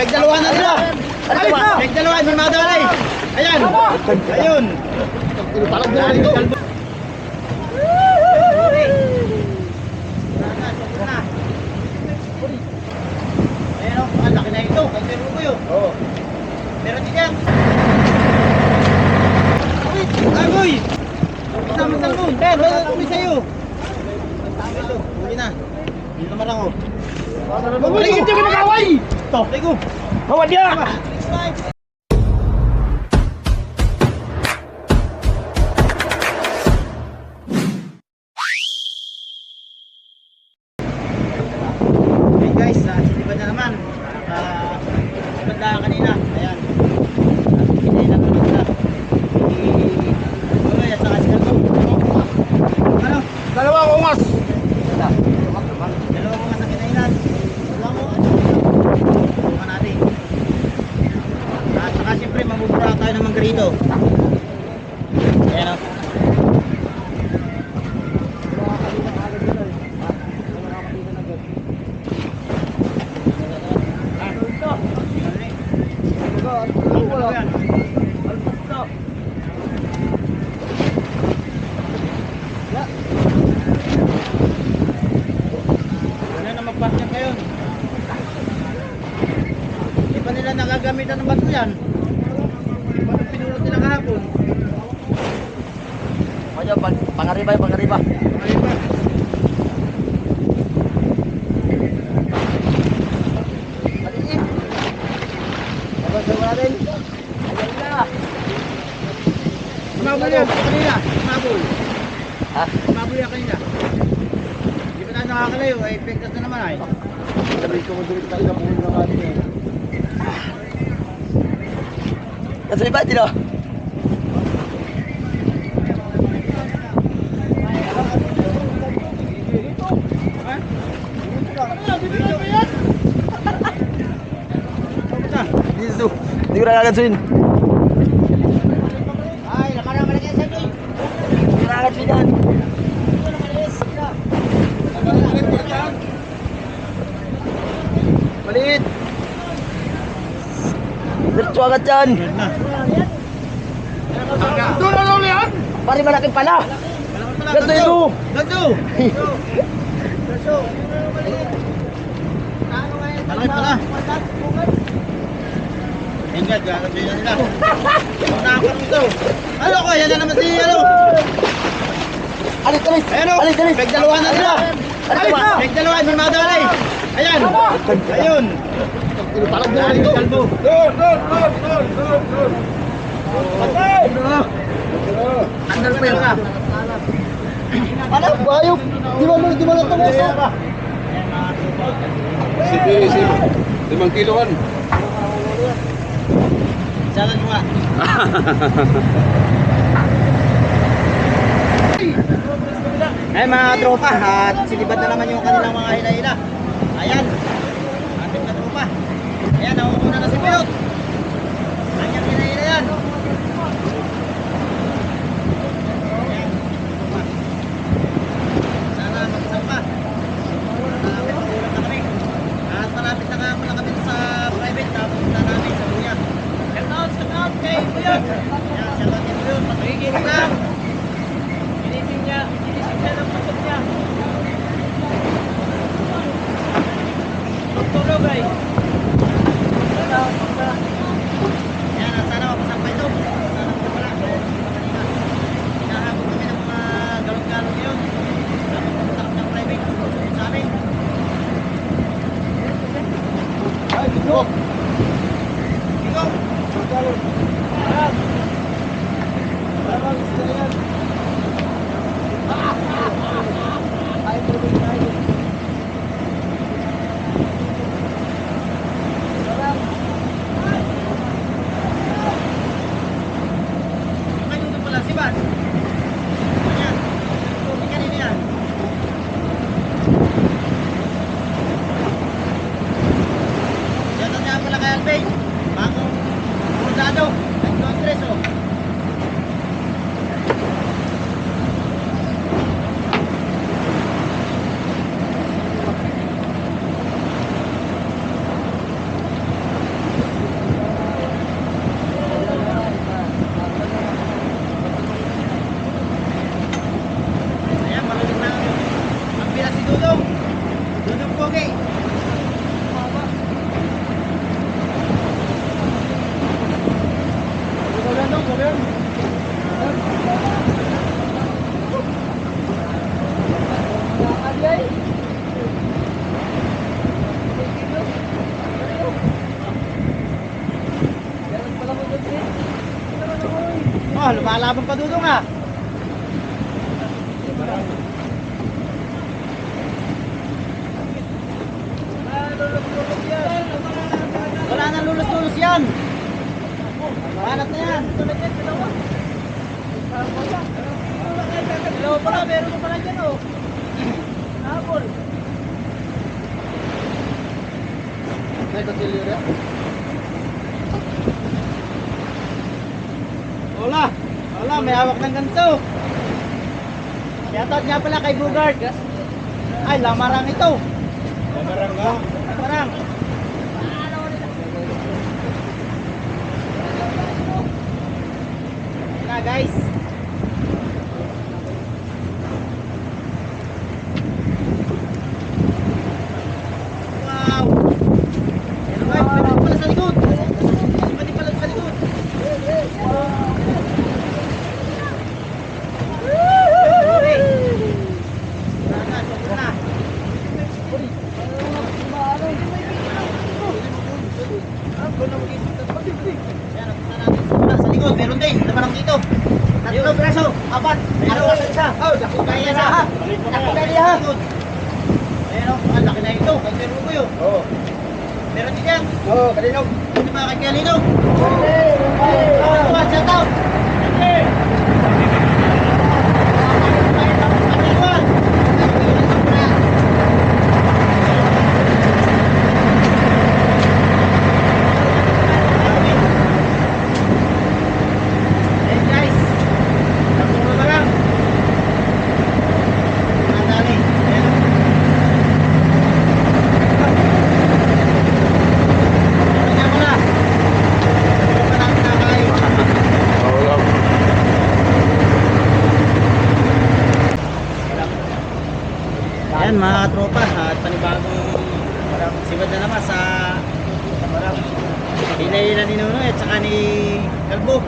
Pagdalawa na nila. Alis na! Pagdalawa, may madalay. Ayan. Ayun. Palag na ito. Ayan o, ang laki na ito. Pagdalawa ko yun. Oo. Meron din yan. Agoy! Isama sa mo. Ben, wala kami sa'yo. Ito, huli na. Hindi naman ako. Mabuligid niyo kinakaway! Ito, ligo. Hawad niya! Okay guys, sa sinipan na naman. Ah, sinipan na kanina. Ayan. Hindi na naman na. Uy, at saka si Kalbo. Ano? Dalawa ko mas! Dalawa ko nga sa kinainan. Wala mo. Tulungan natin. At saka siyempre, mamubura tayo ng manggarito. Ayan o. Ano na magpasya kayo? Di ba nila nakagamitan ng bato yan? Di ba nung kahapon? Kaya pangariba, pangariba. Ay ba? Maliit. Abang sa natin. Ayan na. Yan kanina. Sumabol. Ha? Sumabol yan kanina. Di ba tayo nakakalayo? Ay, pektas na naman ay. Sabi ko mo dito tayo na pumunta ng atin eh. Kasi iba, di na? Ha? Kamusta? Dito. Ko na kagansuin. Ay, nakarama na kayo sa. Hindi ko na kagansuin yan. Maliit. Diretso agad yan. Doon na lang yan. Pari malaki pala. Ganto ito. Ganto. Ganto. Malaki pala. Yan nga, gagawin na nila. Nakakaroon ito. Ano ko, yan na naman si ano. Alis, alis. Ayan o, Alis, alis. pagdalawa na nila. Alis na. Pagdalawa, may madalay. Ayan. Ayun. Palag Yan, yung kalbo. Doon, doon, doon, doon, doon, doon. Patay! Andal pa yun ka. Ano? Bayok! Di ba di ba lang tumuso? Ayan, mga tropa. Si si Salan mo nga. Ay mga tropa, at sinibad na naman yung kanilang mga hila-hila. Ayan, ating na tropa. Ayan, nakukuha na si Pilot. Kanyang hila-hila yan. Sana mag-isang pa. Malapit, na kami. At malapit na kami private, tapos na namin sa Luya. Shout out, shout out kay Pilot. Ayan, shout out kay Pilot. Magiging lang. Inisip niya, inisip niya ng pasok niya. Magtulog ay. Yan, sana mapasampay ito. Sana ko pala. Kanina. Hinahabol kami ng mga galong-galong ngayon. Dapat pumunta kami ng private. Susunod sa amin. Ay, dito! Ikaw. Ayan! Parang gusto na yan. Ay, tuloy na yun. Ay, doon pala si Van. Ayan. May kanina yan. Yan ang nga pala kay Alvin. Bagong krusado. Nag-congress oh. Oh, lumalaban pa dudong ah. Wala nang lulus-lulus yan. Banat na yan. Dalawa pala, meron pa pala dyan oh. Habol. May katilyo rin. Wala. May hawak ng ganito. Shoutout nga pala kay Bugard. Ay, lamarang ito. Kamarang nga. Lamarang. Na guys. Wow. Meron ba? Meron pala sa likod. Pwede pala sa likod. Sa likod, meron din. Namanang dito. Tatlo braso, apat. Ano ka isa? Oh, dako kaya na ha. Dako kaya ha. Ayun oh, ang laki na ito. Sir Rubo yun. Oo. Meron din yan. Oo, kanino? Hindi ba kay Galino? Oh, shout out. Ayan guys, tapos na lang. Nadali. Ayan. Ayan nga pala. Ito pa namin nakain. Oo lang. Ayan mga tropa at panibagong sibad na naman sa hinahila ni Nuno at saka ni Kalbo.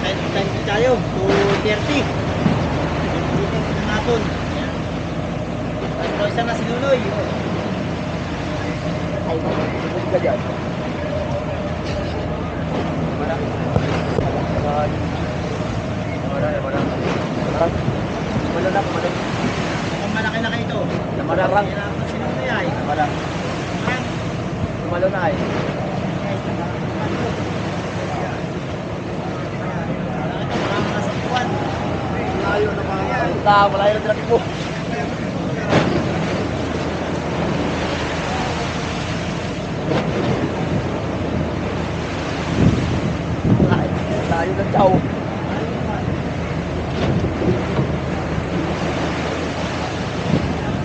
Time time tayo, 2.30. Dito na natin. Ayan. Pero isa na si Nunoy. Ay, ka dyan. Mukhang malaki na kayo ito. Namararang. Hirapan si Nunoy ay. Walang Ang tumalo na eh. guys, Marami na sa buwan. Malayo na mga... Punta, malayo na traffic mo. Layo ng tao.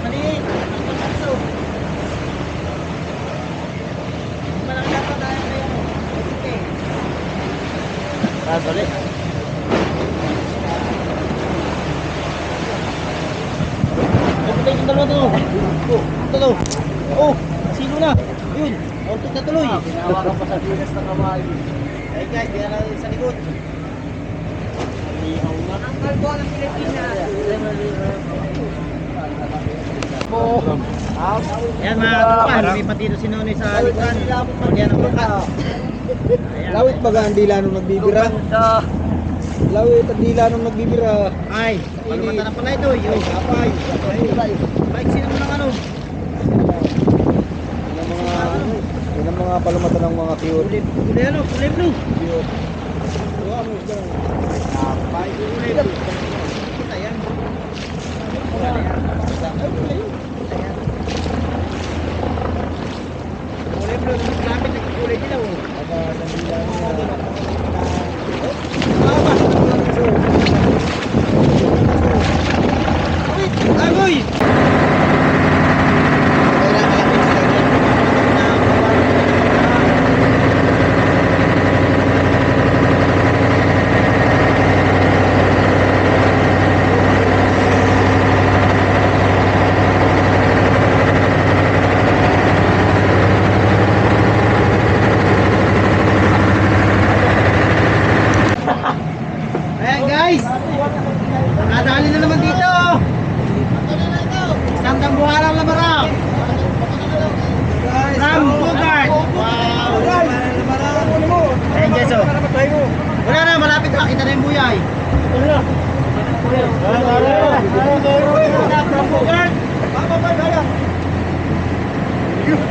Maliit. Ang pagkaso. Malaki na pa tayo kayo. Okay. Ah, sorry. Ito tayo yung dalawa to. Oh, ito to. Oh, sino na? Yun. Ortot na tuloy. Hinawakan pa sa bigas ng kamay. Ay guys, di na sa likod. Na. Ang kalbo ng Pilipinas. Po. Ayan mga katropa, lumipat dito si Nonoy sa likuran. Pagyan ng bangka. Ayan. Lawit baga ang dila nung nagbibira. Lawit ang dila nung nagbibira. Ay, palumata na pala ito. Yun. Apay. Bike sino mo ng ano? Yan ang mga yan ang mga palumata ng mga cute. Kulay, kulay ano? Kulay blue. Cute. Apay, kulay blue. Kita yan. Kulay blue, nung lapit, nagkulay dilaw. Aga sa dila niya. Agoy! Wow!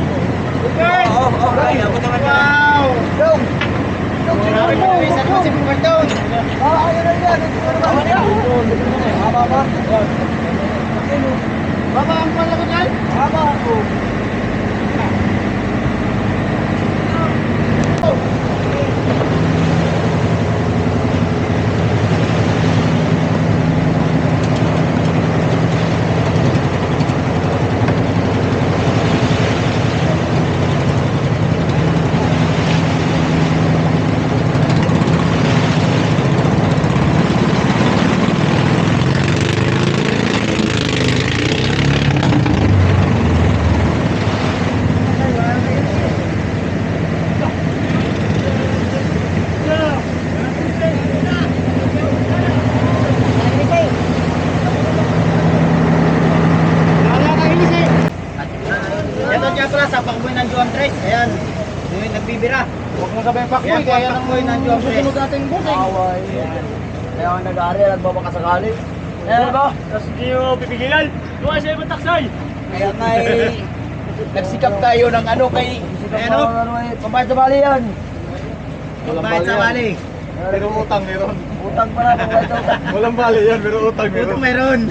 Grabe mo, isa naman si Bukal doon. Baba ang pala ko dyan. Ito dyan pala sa pakboy ng Juan Tres. Ayan. Yung nagbibira. Huwag mo sabihin pakboy, Ayan, kaya pakboy ng Juan Tres. susunod nating busing. Away. Kaya ako nag-aari, nagbabakasakali. Eh ba? Tapos hindi mo pipigilan. Tuwa sa ibang taksay. Kaya eh, nagsikap tayo ng ano kay... Ano? Pambayad sa bali yan. Bayad sa bali. Pero utang meron. Utang pa na, pambayad sa utang. Walang bali yan, pero utang Ito meron.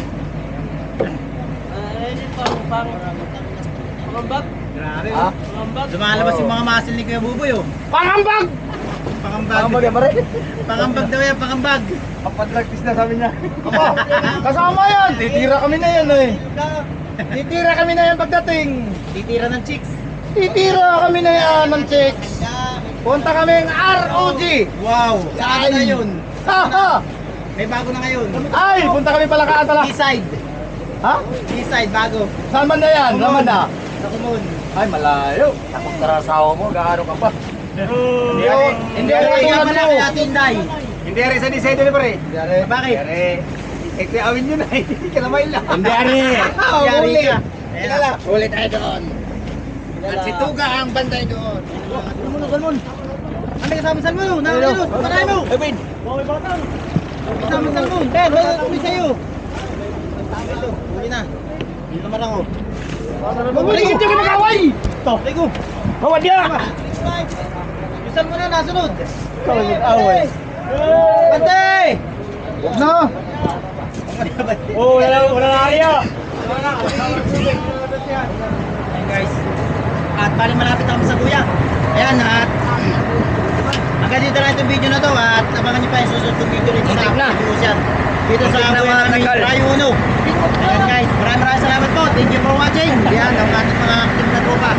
Grabe Ha? oh. Lumalabas yung mga muscle ni Kuya Buboy oh. Pangambag! Pangambag. Ang bagay, pare. Pangambag daw yan, pangambag. Papadlagtis na sabi niya. Aba, kasama yan. Titira kami na yan eh. Titira kami na yan pagdating. Titira ng chicks. Titira kami na yan ng chicks. Punta kami ng ROG. Wow. Saan na yun? Haha! May bago na ngayon. Ay, punta kami pala kaatala. Eastside. Ha? Eastside, bago. Saan man na yan? Naman na. Sa Kumon. Ay, malayo. Takot ka asawa mo, gaano ka pa. Hindi ako, hindi ako Kaya katulad pala mo. kay Ate Inday. Hindi ari sa design ni pare. Bakit? Ari. Eh, kaya awin yun ay. Kalamay lang. Hindi ari. Yari ka. Ayan Ayan. na. Ulit tayo doon. At si Tuga ang bantay doon. Salmon, salmon. Ano kasama salmon? oh? Nakakilo. Panahin mo. Hey, Win. Kasama salmon. Ben, may tumi sa'yo. Ito, huli na. Hindi naman ako. Maligid yung kinakaway! Ito, ligo. Hawad niya! Yung salmon na nasunod. Ikaw nag-away. Bantay! Huwag na! Oh, wala, wala na kaya! Ayan guys. At bali malapit ako sa kuya. Ayan at hanggang dito na itong video na to at abangan nyo pa yung susunod kong video rito sa na. Dito sa na, kuya mga namin. Rayo Uno. Ayan guys, maraming maraming salamat po. Thank you for watching. Yan, ang ating mga team na tropa.